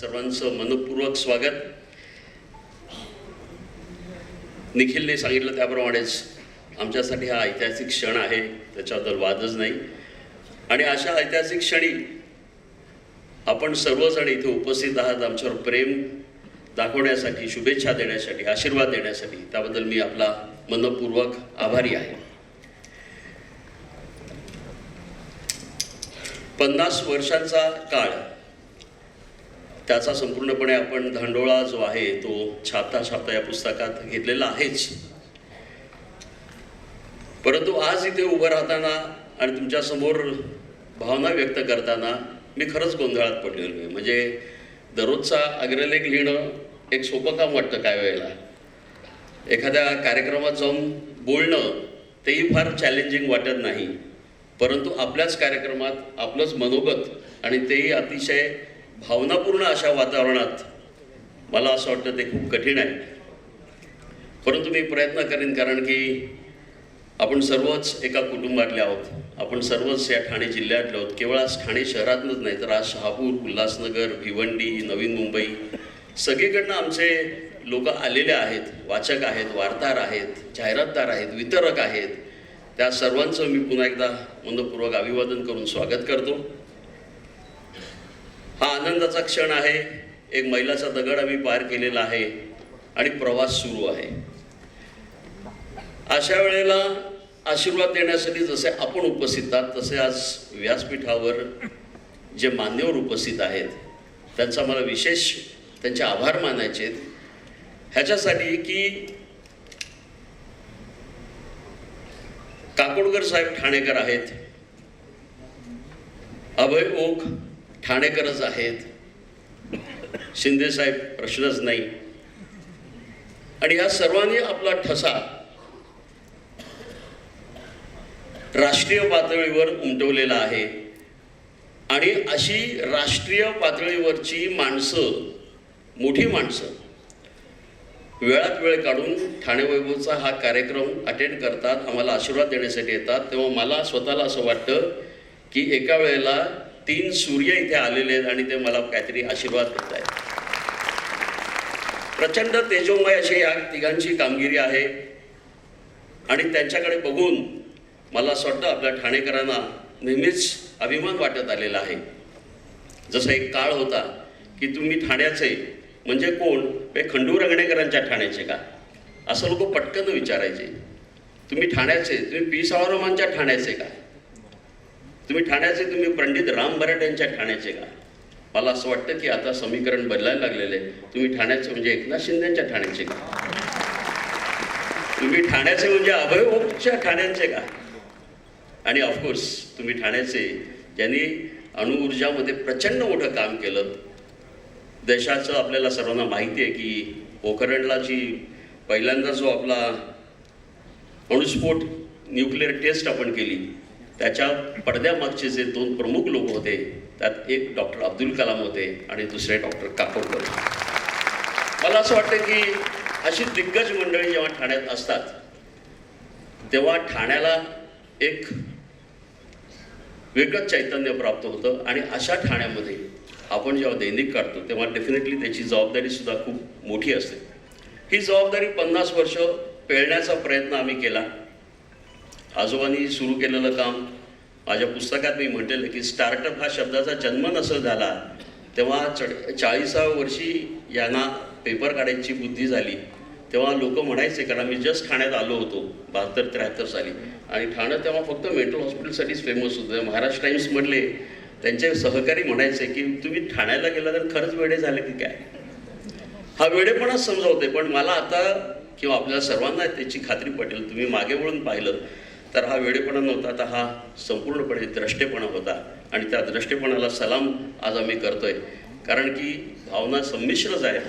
सर्वांचं मनपूर्वक स्वागत. निखिलने सांगितलं त्याप्रमाणेच आमच्यासाठी हा ऐतिहासिक क्षण आहे त्याच्याबद्दल वादच नाही. आणि अशा ऐतिहासिक क्षणी आपण सर्वजण इथे उपस्थित आहात आमच्यावर प्रेम दाखवण्यासाठी शुभेच्छा देण्यासाठी आशीर्वाद देण्यासाठी. त्याबद्दल मी आपला मनपूर्वक आभारी आहे. पन्नास वर्षांचा काळ त्याचा संपूर्णपणे आपण धांडोळा जो आहे तो छापता छापता या पुस्तकात घेतलेला आहेच. परंतु आज इथे उभं राहताना आणि तुमच्यासमोर भावना व्यक्त करताना मी खरंच गोंधळात पडलेलो आहे. म्हणजे दररोजचा अग्रलेख लिहिणं एक सोपं काम वाटतं काय वेळेला. एखाद्या कार्यक्रमात जाऊन बोलणं तेही फार चॅलेंजिंग वाटत नाही. परंतु आपल्याच कार्यक्रमात आपलंच मनोगत आणि तेही अतिशय भावनापूर्ण अशा वातावरणात मला असं वाटतं ते खूप कठीण आहे. परंतु मी प्रयत्न करेन कारण की आपण सर्वच एका कुटुंबातले आहोत. आपण सर्वच या ठाणे जिल्ह्यातले आहोत. केवळ आज ठाणे शहरातलंच नाही तर आज शहापूर उल्हासनगर भिवंडी नवीन मुंबई सगळीकडनं आमचे लोक आलेले आहेत. वाचक आहेत वार्ताहर आहेत जाहिरातदार आहेत वितरक आहेत. त्या सर्वांचं मी पुन्हा एकदा मनपूर्वक अभिवादन करून स्वागत करतो. हा आनंदाचा क्षण आहे. एक मैलाचा दगड आम्ही पार केलेला आहे आणि प्रवास सुरू आहे. अशा वेळेला आशीर्वाद देण्यासाठी जसे आपण उपस्थित आहात तसे आज व्यासपीठावर जे मान्यवर उपस्थित आहेत त्यांचा मला विशेष त्यांचे आभार मानायचे आहेत. ह्याच्यासाठी की काकोडकर साहेब ठाणेकर आहेत. अभय ओख ठाणेकरच आहेत. शिंदे साहेब प्रश्नच नाही. आणि या सर्वांनी आपला ठसा राष्ट्रीय पातळीवर उमटवलेला आहे. आणि अशी राष्ट्रीय पातळीवरची माणसं मोठी माणसं वेळात वेळ काढून ठाणे वैभवचा हा कार्यक्रम अटेंड करतात आम्हाला आशीर्वाद देण्यासाठी येतात. तेव्हा मला स्वतःला असं वाटतं की एका वेळेला तीन सूर्य इथे आलेले आहेत आणि ते मला काहीतरी आशीर्वाद देत आहेत. प्रचंड तेजोमय अशी या तिघांची कामगिरी आहे. आणि त्यांच्याकडे बघून मला असं वाटतं आपल्या ठाणेकरांना नेहमीच अभिमान वाटत आलेला आहे. जसा एक काळ होता की तुम्ही ठाण्याचे म्हणजे कोण? हे खंडू रंगणेकरांच्या ठाण्याचे का? असं लोक पटकन विचारायचे. तुम्ही ठाण्याचे तुम्ही पी सावरमांच्या ठाण्याचे का? तुम्ही ठाण्याचे तुम्ही पंडित राम बराट यांच्या ठाण्याचे का? मला असं वाटतं की आता समीकरण बदलायला लागलेलं आहे. तुम्ही ठाण्याचे म्हणजे एकनाथ शिंदेच्या ठाण्याचे का? तुम्ही ठाण्याचे म्हणजे अभय ठाण्यांचे ठाण्याचे का? आणि ऑफकोर्स तुम्ही ठाण्याचे ज्यांनी अणुऊर्जामध्ये प्रचंड मोठं काम केलं. देशाचं आपल्याला सर्वांना माहिती आहे की पोखरणला जी पहिल्यांदा जो आपला अणुस्फोट न्यूक्लिअर टेस्ट आपण केली त्याच्या पडद्यामागचे जे दोन प्रमुख लोक होते त्यात एक डॉक्टर अब्दुल कलाम होते आणि दुसरे डॉक्टर काकोडकर मला असं वाटतं की अशी दिग्गज मंडळी जेव्हा ठाण्यात असतात तेव्हा ठाण्याला एक वेगळंच चैतन्य प्राप्त होतं आणि अशा ठाण्यामध्ये आपण जेव्हा दैनिक काढतो तेव्हा डेफिनेटली त्याची जबाबदारी सुद्धा खूप मोठी असते. ही जबाबदारी पन्नास वर्ष पेळण्याचा प्रयत्न आम्ही केला. आजोबांनी सुरू केलेलं काम. माझ्या पुस्तकात मी म्हटलेलं की स्टार्टअप हा शब्दाचा जन्म नसं झाला तेव्हा चढ चाळीसाव्या वर्षी यांना पेपर काढायची बुद्धी झाली. तेव्हा लोक म्हणायचे कारण आम्ही जस्ट ठाण्यात आलो होतो बहात्तर त्र्याहत्तर साली. आणि ठाणं तेव्हा फक्त मेंटल हॉस्पिटलसाठीच फेमस होतं. महाराष्ट्र टाईम्स म्हटले त्यांचे सहकारी म्हणायचे की तुम्ही ठाण्याला गेला तर खरंच वेडे झाले की काय? हा वेडेपणाच समजावते पण मला आता किंवा आपल्या सर्वांना त्याची खात्री पटेल. तुम्ही मागे वळून पाहिलं तर हा वेडेपणा नव्हता तर हा संपूर्णपणे द्रष्टेपणा होता. आणि त्या द्रष्टेपणाला सलाम आज आम्ही करतोय. कारण की भावना संमिश्रच आहे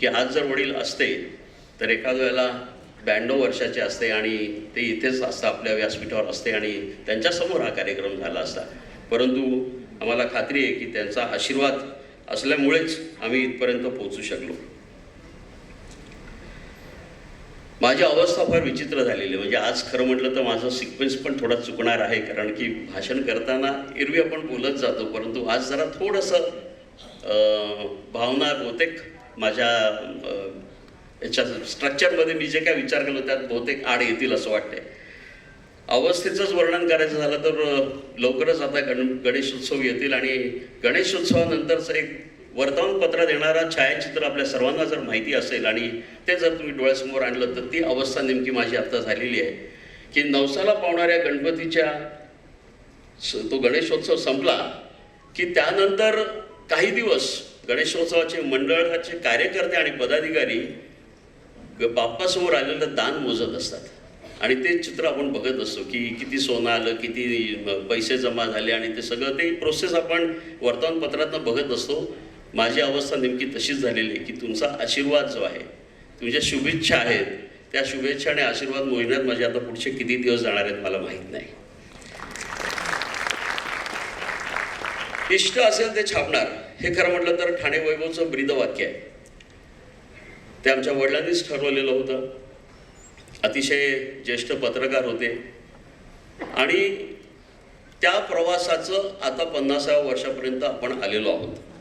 की आज जर वडील असते तर एखाद्या वेळेला ब्याण्णव वर्षाचे असते आणि ते इथेच असतं आपल्या व्यासपीठावर असते आणि त्यांच्यासमोर हा कार्यक्रम झाला असता. परंतु आम्हाला खात्री आहे की त्यांचा आशीर्वाद असल्यामुळेच आम्ही इथपर्यंत पोहोचू शकलो. माझी अवस्था फार विचित्र झालेली आहे. म्हणजे आज खरं म्हटलं तर माझं सिक्वेन्स पण थोडा चुकणार आहे कारण की भाषण करताना एरवी आपण बोलत जातो परंतु आज जरा थोडंसं भावना बहुतेक माझ्या याच्या स्ट्रक्चरमध्ये मी जे काय विचार केलो त्यात बहुतेक आड येतील असं वाटते अवस्थेचंच वर्णन करायचं झालं तर लवकरच आता गण गणेशोत्सव येतील आणि गणेशोत्सवानंतरचं एक वर्तमानपत्रात येणारा छायाचित्र आपल्या सर्वांना जर माहिती असेल आणि ते जर तुम्ही डोळ्यासमोर आणलं तर ती अवस्था नेमकी माझी आत्ता झालेली आहे. की नवसाला पावणाऱ्या गणपतीच्या स- तो गणेशोत्सव संपला की त्यानंतर काही दिवस गणेशोत्सवाचे मंडळाचे कार्यकर्ते आणि पदाधिकारी ग- बाप्पासमोर आलेलं दान मोजत असतात. आणि ते चित्र आपण बघत असतो की किती सोनं आलं किती पैसे जमा झाले आणि ते सगळं ते प्रोसेस आपण वर्तमानपत्रातनं बघत असतो. माझी अवस्था नेमकी तशीच झालेली आहे की तुमचा आशीर्वाद जो आहे तुमच्या शुभेच्छा आहेत त्या शुभेच्छा आणि आशीर्वाद मोहिण्यात माझे आता पुढचे किती दिवस जाणार आहेत मला माहीत नाही. इष्ट असेल ते छापणार हे खरं म्हटलं तर ठाणे वैभवचं ब्रीदवाक्य आहे. ते आमच्या वडिलांनीच ठरवलेलं होतं. अतिशय ज्येष्ठ पत्रकार होते. आणि त्या प्रवासाचं आता पन्नासाव्या वर्षापर्यंत आपण आलेलो आहोत.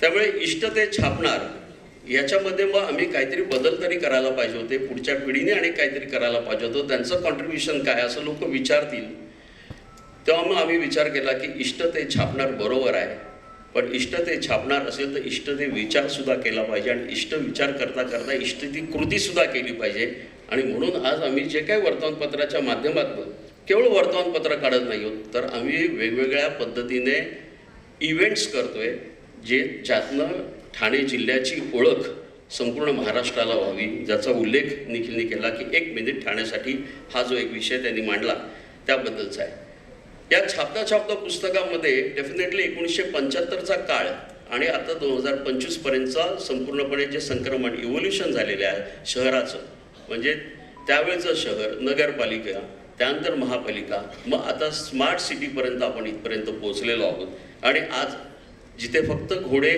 त्यामुळे इष्ट ते छापणार याच्यामध्ये मग आम्ही काहीतरी बदल तरी करायला पाहिजे होते. पुढच्या पिढीने आणि काहीतरी करायला पाहिजे होतं. त्यांचं कॉन्ट्रीब्युशन काय? असं लोक विचारतील. तेव्हा मग आम्ही विचार केला की इष्ट ते छापणार बरोबर आहे. पण इष्ट ते छापणार असेल तर इष्ट ते विचारसुद्धा केला पाहिजे आणि इष्ट विचार करता करता इष्ट ती कृतीसुद्धा केली पाहिजे. आणि म्हणून आज आम्ही जे काही वर्तमानपत्राच्या माध्यमातून केवळ वर्तमानपत्र काढत नाही आहोत तर आम्ही वेगवेगळ्या पद्धतीने इव्हेंट्स करतोय. जे ज्यातनं ठाणे जिल्ह्याची ओळख संपूर्ण महाराष्ट्राला व्हावी ज्याचा उल्लेख निखिलने केला की एक मिनिट ठाण्यासाठी हा जो एक विषय त्यांनी मांडला त्याबद्दलचा आहे. या छापता छापता पुस्तकामध्ये डेफिनेटली एकोणीसशे पंच्याहत्तरचा काळ आणि आता दोन हजार पंचवीसपर्यंतचा संपूर्णपणे जे संक्रमण इव्होल्युशन झालेले आहे शहराचं म्हणजे त्यावेळचं शहर नगरपालिका त्यानंतर महापालिका मग आता स्मार्ट सिटीपर्यंत आपण इथपर्यंत पोहोचलेलो आहोत. आणि आज जिथे फक्त घोडे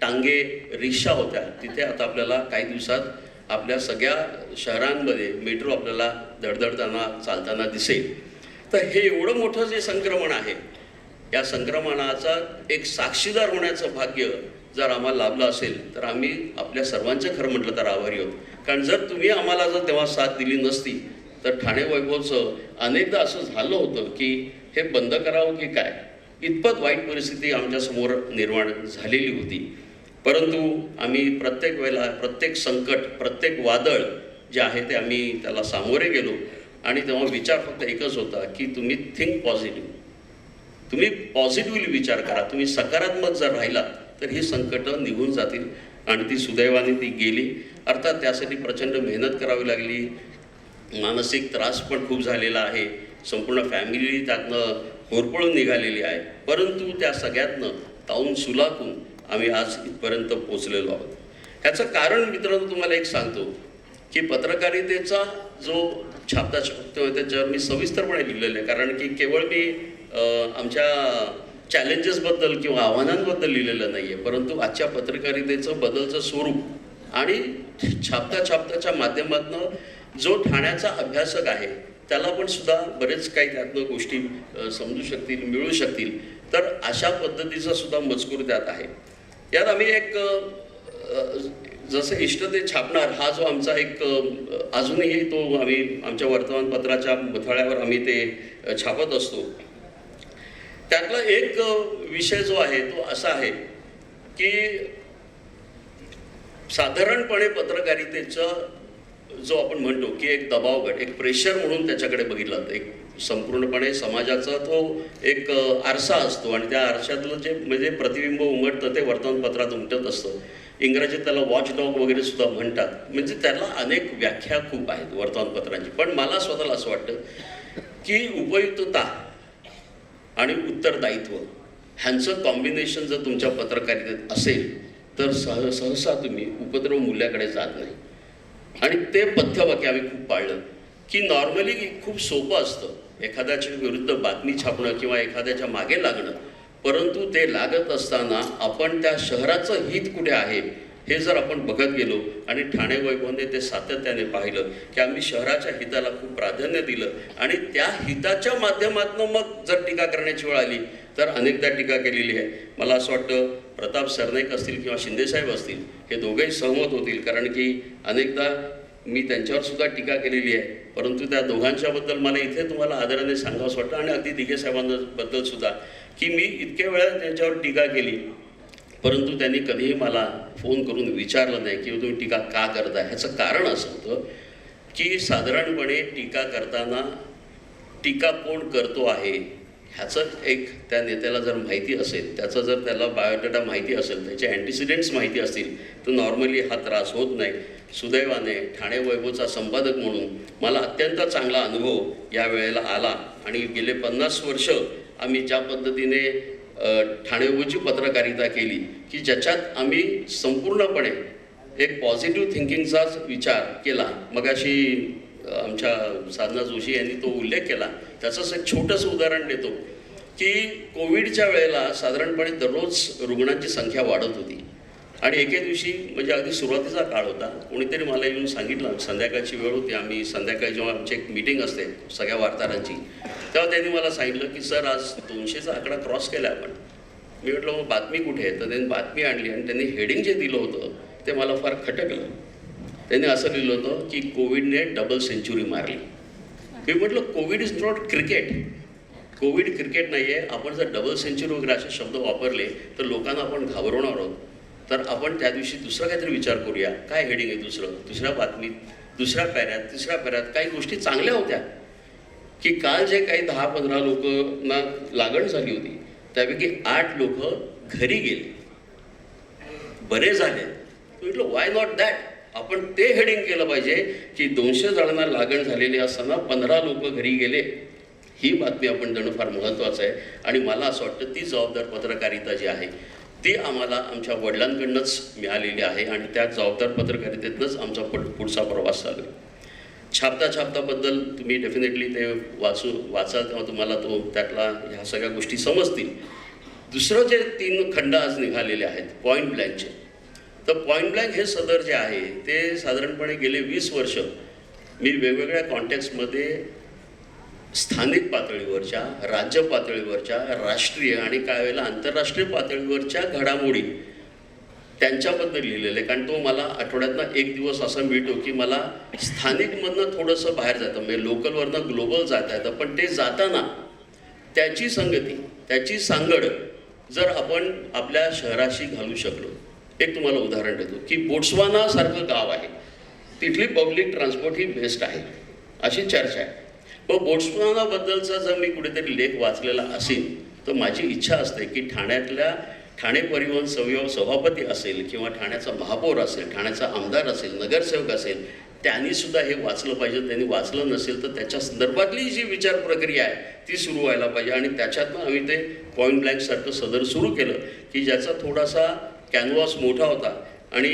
टांगे रिक्षा होत्या तिथे आता आपल्याला काही दिवसात आपल्या सगळ्या शहरांमध्ये मेट्रो आपल्याला धडधडताना चालताना दिसेल. तर हे एवढं मोठं जे संक्रमण आहे या संक्रमणाचा एक साक्षीदार होण्याचं भाग्य जर आम्हाला लाभलं असेल तर आम्ही आपल्या सर्वांचं खरं म्हटलं तर आभारी आहोत. कारण जर तुम्ही आम्हाला जर तेव्हा साथ दिली नसती तर ठाणे वैभवचं अनेकदा असं झालं होतं की हे बंद करावं की काय? इतपत वाईट परिस्थिती आमच्यासमोर निर्माण झालेली होती. परंतु आम्ही प्रत्येक वेळेला प्रत्येक संकट प्रत्येक वादळ जे आहे ते आम्ही त्याला सामोरे गेलो. आणि तेव्हा विचार फक्त एकच होता की तुम्ही थिंक पॉझिटिव्ह तुम्ही पॉझिटिव्हली विचार करा. तुम्ही सकारात्मक जर राहिला तर ही संकटं निघून जातील. आणि ती सुदैवाने ती गेली. अर्थात त्यासाठी प्रचंड मेहनत करावी लागली. मानसिक त्रास पण खूप झालेला आहे. संपूर्ण फॅमिली त्यातनं होरपळून निघालेली आहे. परंतु त्या सगळ्यातनं ताऊन सुलाखून आम्ही आज इथपर्यंत पोचलेलो आहोत. ह्याचं कारण मित्रांनो तुम्हाला एक सांगतो की पत्रकारितेचा जो छापता छापतो त्याच्यावर मी सविस्तरपणे लिहिलेलं आहे कारण की केवळ मी आमच्या चॅलेंजेसबद्दल किंवा आव्हानांबद्दल लिहिलेलं नाही आहे परंतु आजच्या पत्रकारितेचं बदलचं स्वरूप आणि छापता छापताच्या माध्यमातनं जो ठाण्याचा अभ्यासक आहे त्याला पण सुद्धा बरेच काही त्यातनं गोष्टी समजू शकतील मिळू शकतील. तर अशा पद्धतीचा सुद्धा मजकूर त्यात आहे. यात आम्ही एक जसं इष्ट ते छापणार हा जो आमचा एक अजूनही तो आम्ही आमच्या वर्तमानपत्राच्या मथळ्यावर आम्ही ते छापत असतो. त्यातला एक विषय जो आहे तो असा आहे की साधारणपणे पत्रकारितेचं जो आपण म्हणतो की एक दबावगट एक प्रेशर म्हणून त्याच्याकडे बघितलं जातं. एक संपूर्णपणे समाजाचा तो एक आरसा असतो आणि त्या आरशातलं जे म्हणजे प्रतिबिंब उमटतं ते वर्तमानपत्रात उमटत असतं. इंग्रजीत त्याला वॉच डॉग वगैरे सुद्धा म्हणतात. म्हणजे त्याला अनेक व्याख्या खूप आहेत वर्तमानपत्रांची. पण मला स्वतःला असं वाटतं की उपयुक्तता आणि उत्तरदायित्व ह्यांचं कॉम्बिनेशन जर तुमच्या पत्रकारितेत असेल तर सह सहसा तुम्ही उपद्रव मूल्याकडे जात नाही. आणि ते पथ्यवाक्य आम्ही खूप पाळलं. की नॉर्मली खूप सोपं असतं. एखाद्याच्या विरुद्ध बातमी छापणं किंवा एखाद्याच्या मागे लागणं. परंतु ते लागत असताना आपण त्या शहराचं हित कुठे आहे? हे जर आपण बघत गेलो आणि ठाणे वैभवने ते सातत्याने पाहिलं की आम्ही शहराच्या हिताला खूप प्राधान्य दिलं आणि त्या हिताच्या माध्यमातून मग जर टीका करण्याची वेळ आली तर अनेकदा टीका केलेली आहे. मला असं वाटतं प्रताप सरनाईक असतील किंवा शिंदेसाहेब असतील हे दोघेही सहमत होतील. कारण की अनेकदा मी त्यांच्यावर सुद्धा टीका केलेली आहे. परंतु त्या दोघांच्याबद्दल मला इथे तुम्हाला आदराने सांगावंसं वाटतं आणि अगदी दिघे साहेबांबद्दल सुद्धा की मी इतक्या वेळा त्यांच्यावर टीका केली. परंतु त्यांनी कधीही मला फोन करून विचारलं नाही की तुम्ही टीका का करता ह्याचं कारण असं होतं की साधारणपणे टीका करताना टीका कोण करतो आहे ह्याचं एक त्या नेत्याला जर माहिती असेल त्याचं जर त्याला बायोडेटा माहिती असेल त्याचे अँटिसिडेंट्स माहिती असतील तर नॉर्मली हा त्रास होत नाही. सुदैवाने ठाणे वैभवचा संपादक म्हणून मला अत्यंत चांगला अनुभव या वेळेला आला आणि गेले पन्नास वर्ष आम्ही ज्या पद्धतीने अ, पत्रकारिता केली की ज्याच्यात आम्ही संपूर्णपणे एक पॉझिटिव्ह थिंकिंगचाच विचार केला. मग अशी आमच्या साधना जोशी यांनी तो उल्लेख केला. त्याचंच एक छोटंसं उदाहरण देतो की कोविडच्या वेळेला साधारणपणे दररोज रुग्णांची संख्या वाढत होती. आणि एके दिवशी म्हणजे अगदी सुरुवातीचा काळ होता कोणीतरी मला येऊन सांगितलं संध्याकाळची वेळ होती आम्ही संध्याकाळी जेव्हा आमची एक मीटिंग असते सगळ्या वार्ताहरांची तेव्हा त्यांनी मला सांगितलं की सर आज दोनशेचा आकडा क्रॉस केला आपण. मी म्हटलं मग बातमी कुठे आहे? तर त्यांनी बातमी आणली आणि त्यांनी हेडिंग जे दिलं होतं ते मला फार खटकलं. त्यांनी असं लिहिलं होतं की कोविडने डबल सेंचुरी मारली. मी म्हटलं covid is not cricket covid cricket नाही आहे आपण जर डबल सेंचुरी वगैरे असे शब्द वापरले तर लोकांना आपण घाबरवणार आहोत. तर आपण त्या दिवशी दुसरा काहीतरी विचार करूया. काय हेडिंग आहे दुसरं? दुसऱ्या बातमीत दुसऱ्या पॅऱ्यात तिसऱ्या पॅऱ्यात काही गोष्टी चांगल्या होत्या. की काल जे काही दहा पंधरा लोकांना लागण झाली होती त्यापैकी आठ लोक घरी गेले. बरे झाले. म्हटलं वाय नॉट दॅट आपण ते हेडिंग केलं पाहिजे की दोनशे जणांना लागण झालेली असताना पंधरा लोक घरी गेले. ही बातमी आपण देणं फार महत्त्वाचं आहे. आणि मला असं वाटतं ती जबाबदार पत्रकारिता जी आहे ती आम्हाला आमच्या वडिलांकडनंच मिळालेली आहे आणि त्या जबाबदार पत्रकारितेतनंच आमचा पुढ पुढचा प्रवास चालू आहे. छापता छापताबद्दल तुम्ही डेफिनेटली ते वाचू वाचा तेव्हा तुम्हाला तो त्यातला ह्या सगळ्या गोष्टी समजतील. दुसरं जे तीन खंड आज निघालेले आहेत पॉईंट ब्लँकचे तर पॉईंट ब्लँक हे सदर जे आहे ते साधारणपणे गेले वीस वर्ष मी वेगवेगळ्या कॉन्टॅक्समध्ये स्थानिक पातळीवरच्या राज्य पातळीवरच्या राष्ट्रीय आणि काय वेळेला आंतरराष्ट्रीय पातळीवरच्या घडामोडी त्यांच्याबद्दल लिहिलेलं. आहे कारण तो मला आठवड्यातनं एक दिवस असा मिळतो की मला स्थानिकमधनं थोडंसं बाहेर जातं. म्हणजे लोकलवरनं ग्लोबल जाता येतं. पण ते जाताना त्याची संगती त्याची सांगड जर आपण आपल्या शहराशी घालू शकलो. एक तुम्हाला उदाहरण देतो की बोट्सवानासारखं गाव आहे. तिथली पब्लिक ट्रान्सपोर्ट ही बेस्ट आहे. अशी चर्चा आहे. व बोट्सवानाबद्दलचा जर मी कुठेतरी लेख वाचलेला असेल तर माझी इच्छा असते की ठाण्यातल्या ठाणे परिवहन सवय सभापती असेल किंवा ठाण्याचा महापौर असेल ठाण्याचा आमदार असेल नगरसेवक असेल त्यांनी सुद्धा हे वाचलं पाहिजे. त्यांनी वाचलं नसेल तर त्याच्या संदर्भातली जी विचार प्रक्रिया आहे ती सुरू व्हायला पाहिजे. आणि त्याच्यातनं आम्ही ते पॉईंट ब्लँकसारखं सदर सुरू केलं की ज्याचा थोडासा कॅनव्हास मोठा होता. आणि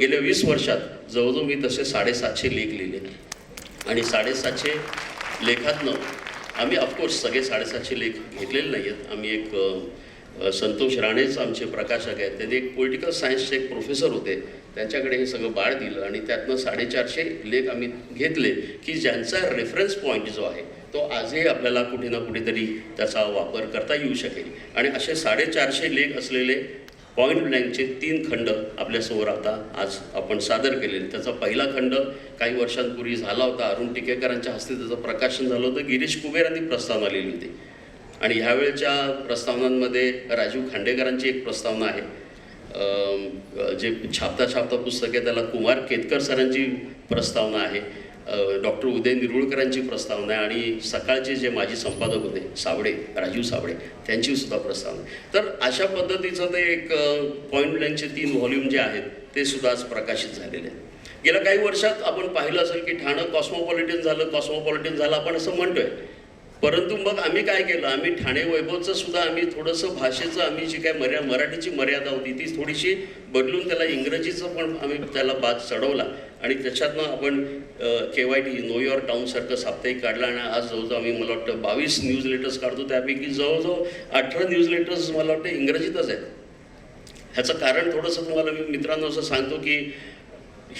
गेल्या वीस वर्षात जवळजवळ मी तसे साडेसातशे लेख लिहिले. आणि साडेसातशे लेखातनं आम्ही ऑफकोर्स सगळे साडेसातशे लेख घेतलेले नाही आहेत आम्ही एक संतोष राणेच आमचे प्रकाशक आहेत. त्यांनी एक पॉलिटिकल सायन्सचे एक प्रोफेसर होते. त्यांच्याकडे हे सगळं बाळ दिलं आणि त्यातनं साडेचारशे लेख आम्ही घेतले की ज्यांचा रेफरन्स पॉईंट जो आहे तो आजही आपल्याला कुठे ना कुठेतरी त्याचा वापर करता येऊ शकेल. आणि असे साडेचारशे लेख असलेले पॉईंट ब्लँकचे तीन खंड आपल्यासमोर आता आज आपण सादर केलेले. त्याचा पहिला खंड काही वर्षांपूर्वी झाला होता. अरुण टिकेकरांच्या हस्ते त्याचं प्रकाशन झालं होतं. गिरीश कुबेरांनी प्रस्तावना लिहिली होती. आणि ह्यावेळच्या प्रस्तावनांमध्ये राजीव खांडेकरांची एक प्रस्तावना आहे. जे छापता छापता पुस्तक आहे त्याला कुमार केतकर सरांची प्रस्तावना आहे. डॉक्टर उदय निरुळकरांची प्रस्तावना आहे आणि सकाळचे जे माजी संपादक होते सावडे राजीव साबडे त्यांची सुद्धा प्रस्तावना आहे. तर अशा पद्धतीचं ते एक पॉईंट ब्लँकचे तीन व्हॉल्यूम जे आहेत ते सुद्धा आज प्रकाशित झालेले आहेत गेल्या काही वर्षात आपण पाहिलं असेल की ठाणं कॉस्मोपॉलिटन झालं कॉस्मोपॉलिटन झालं आपण असं म्हणतोय परंतु मग आम्ही काय केलं? आम्ही ठाणे वैभवचं सुद्धा आम्ही थोडंसं भाषेचं आम्ही जी काय मर्या मराठीची मर्यादा होती ती थोडीशी बदलून त्याला इंग्रजीचं पण आम्ही त्याला बाद चढवला. आणि त्याच्यातनं आपण K Y T know your टाऊनसारखं साप्ताहिक काढलं आणि आज जवळजवळ आम्ही मला वाटतं बावीस न्यूज लेटर्स काढतो. त्यापैकी जवळजवळ अठरा न्यूज लेटर्स मला वाटतं इंग्रजीतच आहेत. ह्याचं कारण थोडंसं तुम्हाला मी मित्रांनो असं सांगतो की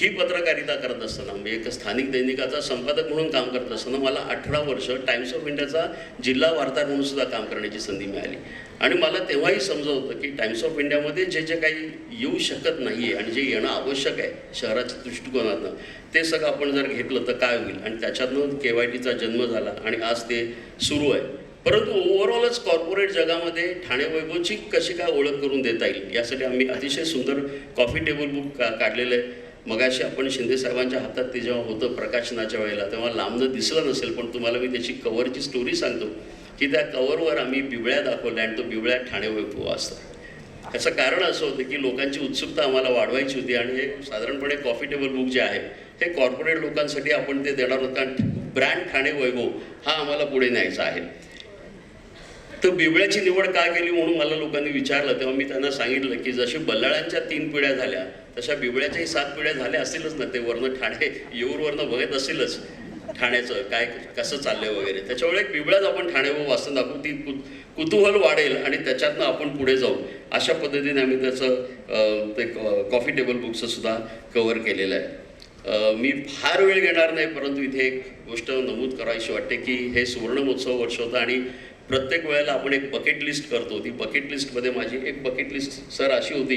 ही पत्रकारिता करत असताना म्हणजे एक स्थानिक दैनिकाचा संपादक म्हणून काम करत असताना मला अठरा वर्ष टाइम्स ऑफ इंडियाचा जिल्हा वार्ताहर म्हणून सुद्धा काम करण्याची संधी मिळाली. आणि मला तेव्हाही समजत होतं की टाइम्स ऑफ इंडियामध्ये जे जे काही येऊ शकत नाही आहे आणि जे येणं आवश्यक आहे शहराच्या दृष्टिकोनातनं ते सगळं आपण जर घेतलं तर काय होईल? आणि त्याच्यातनं के वाय टीचा जन्म झाला आणि आज ते सुरू आहे. परंतु ओव्हरऑलच कॉर्पोरेट जगामध्ये ठाणे वैभवची कशी काय ओळख करून देता येईल? यासाठी आम्ही अतिशय सुंदर कॉफी टेबल बुक का काढलेलं आहे. मगाशी आपण शिंदे साहेबांच्या हातात ते जेव्हा होतं प्रकाशनाच्या वेळेला तेव्हा लांबणं दिसलं नसेल पण तुम्हाला मी त्याची कवरची स्टोरी सांगतो की त्या कवरवर आम्ही बिबळ्या दाखवल्या आणि तो बिबळ्या ठाणे वैभव असतात याचं कारण असं होतं की लोकांची उत्सुकता आम्हाला वाढवायची होती आणि हे साधारणपणे कॉफी टेबल बुक जे आहे हे कॉर्पोरेट लोकांसाठी आपण ते देणार होतं कारण ब्रँड ठाणे वैभव हा आम्हाला पुढे न्यायचा आहे. तर बिबळ्याची निवड का केली म्हणून मला लोकांनी विचारलं. तेव्हा मी त्यांना सांगितलं की जशी बल्लाळांच्या तीन पिढ्या झाल्या तशा बिबळ्याच्याही सात पिढ्या झाल्या असतीलच ना. ते वरनं ठाणे येऊरवरनं बघत असेलच ठाण्याचं काय कसं चाललंय वगैरे. त्याच्यामुळे एक बिबळ्याच आपण ठाणे व वाचन दाखवू ती कु कुतूहल वाढेल आणि त्याच्यातनं आपण पुढे जाऊ. अशा पद्धतीने आम्ही त्याचं ते कॉफी टेबल बुकचं सुद्धा कव्हर केलेलं आहे. मी फार वेळ घेणार नाही परंतु इथे एक गोष्ट नमूद करावीशी वाटते की हे सुवर्ण महोत्सव वर्ष होतं आणि प्रत्येक वेळेला आपण एक बकेट लिस्ट करतो. ती बकेट लिस्टमध्ये माझी एक बकेट लिस्ट सर अशी होती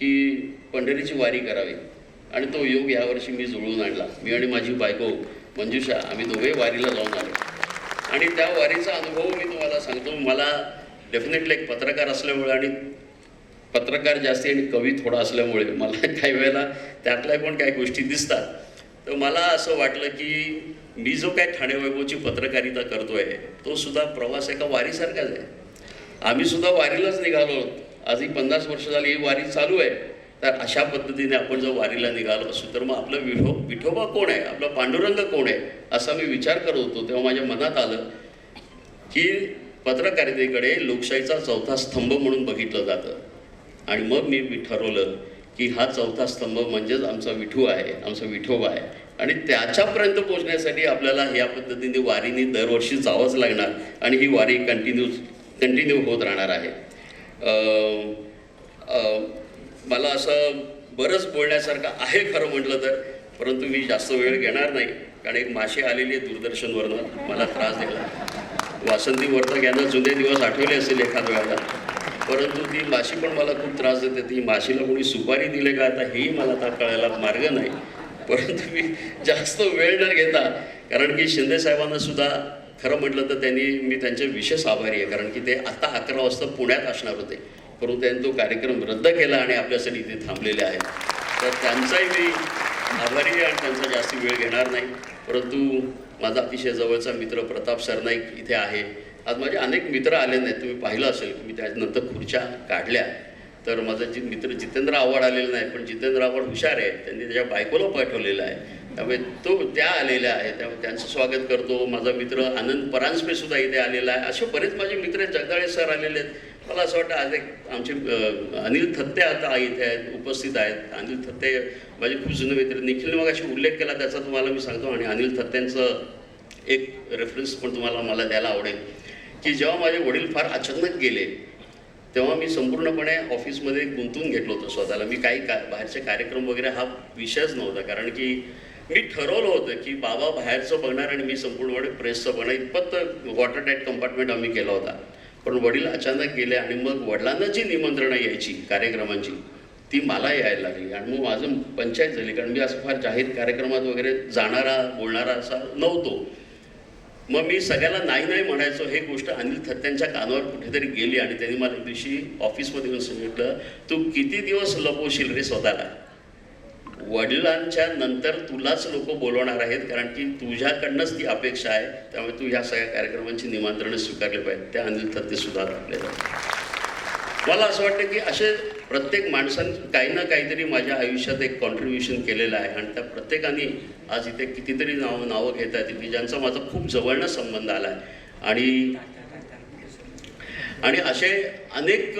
की पंढरीची वारी करावी. आणि तो योग यावर्षी मी जुळवून आणला. मी आणि माझी बायको मंजुषा आम्ही दोघे वारीला जाऊन आलो. आणि त्या वारीचा अनुभव मी तुम्हाला सांगतो. मला डेफिनेटली एक पत्रकार असल्यामुळे आणि पत्रकार जास्ती आणि कवी थोडा असल्यामुळे मला काही वेळेला त्यातल्या पण काही गोष्टी दिसतात. तर मला असं वाटलं की मी जो काय ठाणे वैभवची पत्रकारिता करतोय तो सुद्धा प्रवास एका वारीसारखाच आहे. आम्ही सुद्धा वारीलाच निघालो. आहोत आजही पन्नास वर्ष झाली ही वारी चालू आहे. तर अशा पद्धतीने आपण जर वारीला निघालो असू तर मग आपलं विठो विठोबा कोण आहे? आपला पांडुरंग कोण आहे? असा मी विचार करत होतो. तेव्हा माझ्या मनात आलं की पत्रकारितेकडे लोकशाहीचा चौथा स्तंभ म्हणून बघितलं जातं. आणि मग मी ठरवलं की हा चौथा स्तंभ म्हणजेच आमचा विठू आहे आमचा विठोबा आहे. आणि त्याच्यापर्यंत पोहोचण्यासाठी आपल्याला या पद्धतीने वारीने दरवर्षी जावंच लागणार आणि ही वारी कंटिन्यू कंटिन्यू होत राहणार आहे. मला असं बरंच बोलण्यासारखं आहे खरं म्हटलं तर परंतु मी जास्त वेळ घेणार नाही कारण एक माशी आलेली आहे दूरदर्शनवरनं मला त्रास दिला वासंती वर्तक यांना जुने दिवस आठवले असेल एखाद्या वेळेला. परंतु ती माशी पण मला खूप त्रास देते. ती माशीला कोणी सुपारी दिले का आता हेही मला आता कळायला मार्ग नाही. परंतु मी जास्त वेळ न घेता कारण की शिंदे साहेबांना सुद्धा खरं म्हटलं तर त्यांनी मी त्यांचे विशेष आभारी आहे. कारण की ते आता अकरा वाजता पुण्यात असणार होते. परंतु त्यांनी तो कार्यक्रम रद्द केला आणि आपल्यासाठी इथे थांबलेले आहेत. तर त्यांचाही मी आभारी आहे आणि त्यांचा जास्त वेळ घेणार नाही. परंतु माझा अतिशय जवळचा मित्र प्रताप सरनाईक इथे आहे. आज माझे अनेक मित्र आले नाहीत. तुम्ही पाहिलं असेल की मी त्याच्यानंतर खुर्च्या काढल्या. तर माझा जी मित्र जितेंद्र आव्हाड आलेला नाही पण जितेंद्र आव्हाड हुशार आहे. त्यांनी त्याच्या बायकोला पाठवलेलं आहे. त्यामुळे तो त्या आलेल्या आहेत. त्यामुळे त्यांचं स्वागत करतो. माझा मित्र आनंद परांजपे सुद्धा इथे आलेला आहे. असे बरेच माझे मित्र जगदाळे सर आलेले आहेत. मला असं वाटतं आज एक आमचे अनिल थत्ते आता इथे आहेत उपस्थित आहेत. अनिल थत्ते माझे खूप जुने मित्र निखिल मग अशी उल्लेख केला. त्याचा तुम्हाला मी सांगतो. आणि अनिल थत्त्यांचं एक रेफरन्स पण तुम्हाला मला द्यायला आवडेल. की जेव्हा माझे वडील फार अचानक गेले तेव्हा मी संपूर्णपणे ऑफिसमध्ये गुंतून घेतलं होतं स्वतःला. मी काही का बाहेरचे कार्यक्रम वगैरे हा विषयच नव्हता कारण की मी ठरवलं होतं की बाबा बाहेरचं बघणार आणि मी संपूर्णपणे प्रेसचं बघणार. इतपत वॉटर टाईट कंपार्टमेंट आम्ही केला होता. पण वडील अचानक गेले आणि मग वडिलांना जी निमंत्रणं यायची कार्यक्रमांची ती मला यायला लागली. आणि मग माझं पंचायत झाली कारण मी असं फार जाहीर कार्यक्रमात वगैरे जाणारा बोलणारा असा नव्हतो. मग मी सगळ्याला नाही नाही म्हणायचो हे गोष्ट अनिल थत्त्यांच्या कानावर कुठेतरी गेली आणि त्यांनी मला एक दिवशी ऑफिसमध्ये येऊन सांगितलं तू किती दिवस लपवशील रे स्वतःला? वडिलांच्या नंतर तुलाच लोक बोलवणार आहेत कारण की तुझ्याकडनंच ती अपेक्षा आहे त्यामुळे तू ह्या सगळ्या कार्यक्रमांची निमंत्रणं स्वीकारली पाहिजे त्या अनिल थत्ते सुद्धा आपल्याला मला असं वाटतं की असे प्रत्येक माणसाने काही ना काहीतरी माझ्या आयुष्यात एक कॉन्ट्रीब्युशन केलेलं आहे. आणि त्या प्रत्येकाने आज इथे कितीतरी नावं नावं घेता आहेत. की ज्यांचा माझा खूप जवळनं संबंध आला आहे. आणि आणि असे अनेक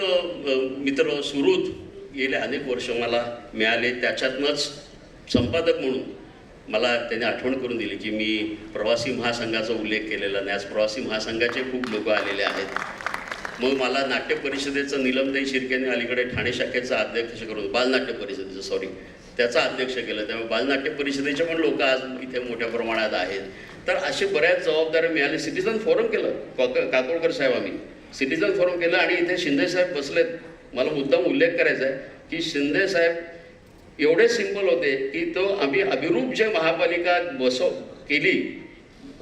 मित्र सुहृद गेले अनेक वर्ष मला मिळाले. त्याच्यातनंच संपादक म्हणून मला त्याने आठवण करून दिली की मी प्रवासी महासंघाचा उल्लेख केलेला नाही. आज प्रवासी महासंघाचे खूप लोक आलेले आहेत. मग मला नाट्य परिषदेचं नीलमताई शिर्केने अलीकडे ठाणे शाखेचा अध्यक्ष करून बालनाट्य परिषदेचं सॉरी त्याचा अध्यक्ष केलं. त्यामुळे बालनाट्य परिषदेचे पण लोक आज इथे मोठ्या प्रमाणात आहेत. तर असे बऱ्याच जबाबदाऱ्या मिळाल्या सिटीजन फोरम केलं. काक- काकोडकर साहेब आम्ही. सिटीजन फोरम केलं आणि इथे शिंदे साहेब बसलेत. मला मुद्दाम उल्लेख करायचा आहे की शिंदे साहेब एवढे सिंपल होते की तो आम्ही अभिरूप जे महापालिका बसव केली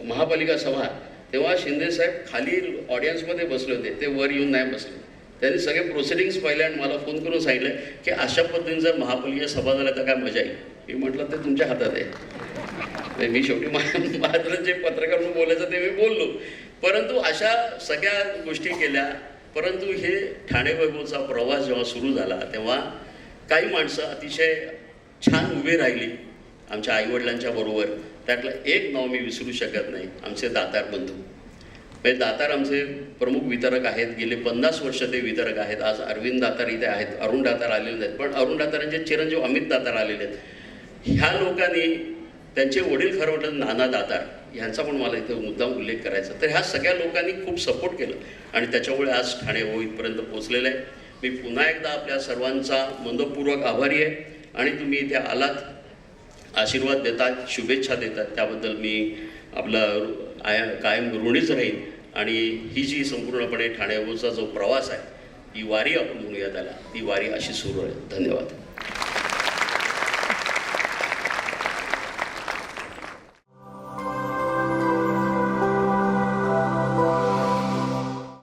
महापालिका सभा तेव्हा शिंदे साहेब खाली ऑडियन्समध्ये बसले होते. ते वर येऊन नाही बसले. त्यांनी सगळे प्रोसिडिंग्स पाहिले आणि मला फोन करून सांगितलं की अशा पद्धतीने जर महापालिका सभा झाल्या तर काय मजा येईल? मी म्हटलं ते तुमच्या हातात आहे. मी शेवटी मा- माझं जे पत्रकार म्हणून बोलायचं ते मी बोललो. परंतु अशा सगळ्या गोष्टी केल्या. परंतु हे ठाणे वैभवचा प्रवास जेव्हा सुरू झाला तेव्हा काही माणसं अतिशय छान उभी राहिली आमच्या आईवडिलांच्या बरोबर. त्यातलं एक नाव मी विसरू शकत नाही आमचे दातार बंधू. म्हणजे दातार आमचे प्रमुख वितरक आहेत गेले पन्नास वर्ष ते वितरक आहेत. आज अरविंद दातार इथे आहेत अरुण दातार आलेले आहेत. पण अरुण दातारांचे चिरंजीव अमित दातार आलेले आहेत ह्या लोकांनी त्यांचे वडील खरं नाना दातार ह्यांचा पण मला इथे मुद्दाम उल्लेख करायचा. तर ह्या सगळ्या लोकांनी खूप सपोर्ट केलं आणि त्याच्यामुळे आज ठाणे हो इथपर्यंत आहे. मी पुन्हा एकदा आपल्या सर्वांचा मनपूर्वक आभारी आहे. आणि तुम्ही इथे आलात आशीर्वाद देतात शुभेच्छा देतात. त्याबद्दल मी आपला ऋ- आय कायम ऋणीच राहीन. आणि ही जी संपूर्णपणे ठाण्यावरचा जो प्रवास आहे ही वारी आपण म्हणूया त्याला. ती वारी अशी सुरू आहे. धन्यवाद.